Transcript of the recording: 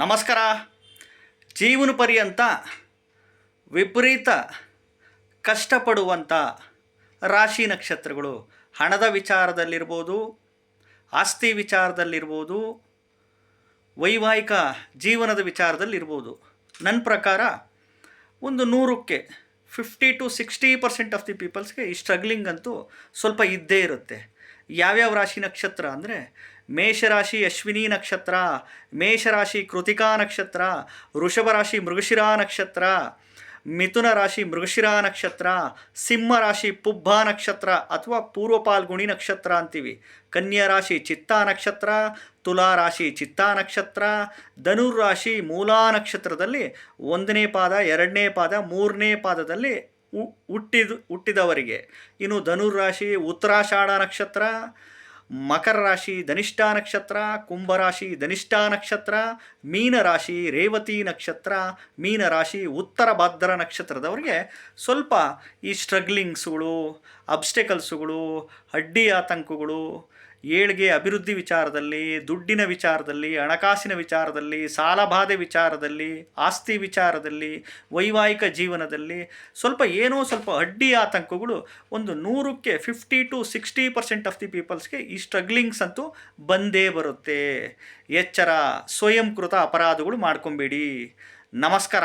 ನಮಸ್ಕಾರ. ಜೀವನ ಪರ್ಯಂತ ವಿಪರೀತ ಕಷ್ಟಪಡುವಂಥ ರಾಶಿ ನಕ್ಷತ್ರಗಳು ಹಣದ ವಿಚಾರದಲ್ಲಿರ್ಬೋದು, ಆಸ್ತಿ ವಿಚಾರದಲ್ಲಿರ್ಬೋದು, ವೈವಾಹಿಕ ಜೀವನದ ವಿಚಾರದಲ್ಲಿರ್ಬೋದು. ನನ್ನ ಪ್ರಕಾರ ಒಂದು ನೂರಕ್ಕೆ fifty to sixty percent of the ಪೀಪಲ್ಸ್ಗೆ ಈ ಸ್ಟ್ರಗ್ಲಿಂಗ್ ಅಂತೂ ಸ್ವಲ್ಪ ಇದ್ದೇ ಇರುತ್ತೆ. ಯಾವ್ಯಾವ ರಾಶಿ ನಕ್ಷತ್ರ ಅಂದರೆ ಮೇಷರಾಶಿ ಅಶ್ವಿನಿ ನಕ್ಷತ್ರ, ಮೇಷರಾಶಿ ಕೃತಿಕಾ ನಕ್ಷತ್ರ, ವೃಷಭ ರಾಶಿ ಮೃಗಶಿರಾ ನಕ್ಷತ್ರ, ಮಿಥುನ ರಾಶಿ ಮೃಗಶಿರಾ ನಕ್ಷತ್ರ, ಸಿಂಹ ರಾಶಿ ಪುಬ್ಬ ನಕ್ಷತ್ರ ಅಥವಾ ಪೂರ್ವ ಪಾಲ್ಗುಣಿ ನಕ್ಷತ್ರ ಅಂತೀವಿ. ಕನ್ಯಾ ರಾಶಿ ಚಿತ್ತಾ ನಕ್ಷತ್ರ, ತುಲಾ ರಾಶಿ ಚಿತ್ತಾ ನಕ್ಷತ್ರ, ಧನುರ್ ರಾಶಿ ಮೂಲಾ ನಕ್ಷತ್ರದಲ್ಲಿ ಒಂದನೇ ಪಾದ, ಎರಡನೇ ಪಾದ, ಮೂರನೇ ಪಾದದಲ್ಲಿ ಹುಟ್ಟಿದ, ಹುಟ್ಟಿದವರಿಗೆ. ಇನ್ನು ಧನುರಾಶಿ ರಾಶಿ, ಉತ್ತರಾಷಾಢ ನಕ್ಷತ್ರ, ಮಕರ ರಾಶಿ, ಧನಿಷ್ಠ ನಕ್ಷತ್ರ ಕುಂಭರಾಶಿ ಧನಿಷ್ಠ ನಕ್ಷತ್ರ ಮೀನರಾಶಿ ರೇವತಿ ನಕ್ಷತ್ರ ಮೀನರಾಶಿ ಉತ್ತರ ಭಾದ್ರ ನಕ್ಷತ್ರದವರಿಗೆ ಸ್ವಲ್ಪ ಈ ಸ್ಟ್ರಗ್ಲಿಂಗ್ಸ್ಗಳು ಅಬ್ಸ್ಟೆಕಲ್ಸುಗಳು ಅಡ್ಡಿ ಆತಂಕಗಳು ಏಳ್ಗೆ ಅಭಿವೃದ್ಧಿ ವಿಚಾರದಲ್ಲಿ, ದುಡ್ಡಿನ ವಿಚಾರದಲ್ಲಿ, ಹಣಕಾಸಿನ ವಿಚಾರದಲ್ಲಿ, ಸಾಲಬಾಧೆ ವಿಚಾರದಲ್ಲಿ, ಆಸ್ತಿ ವಿಚಾರದಲ್ಲಿ, ವೈವಾಹಿಕ ಜೀವನದಲ್ಲಿ ಸ್ವಲ್ಪ ಏನೋ ಸ್ವಲ್ಪ ಅಡ್ಡಿ ಆತಂಕಗಳು ಒಂದು ನೂರಕ್ಕೆ fifty to sixty percent of the ಪೀಪಲ್ಸ್ಗೆ ಈ ಸ್ಟ್ರಗ್ಲಿಂಗ್ಸ್ ಅಂತೂ ಬಂದೇ ಬರುತ್ತೆ. ಎಚ್ಚರ, ಸ್ವಯಂಕೃತ ಅಪರಾಧಗಳು ಮಾಡ್ಕೊಬೇಡಿ. ನಮಸ್ಕಾರ.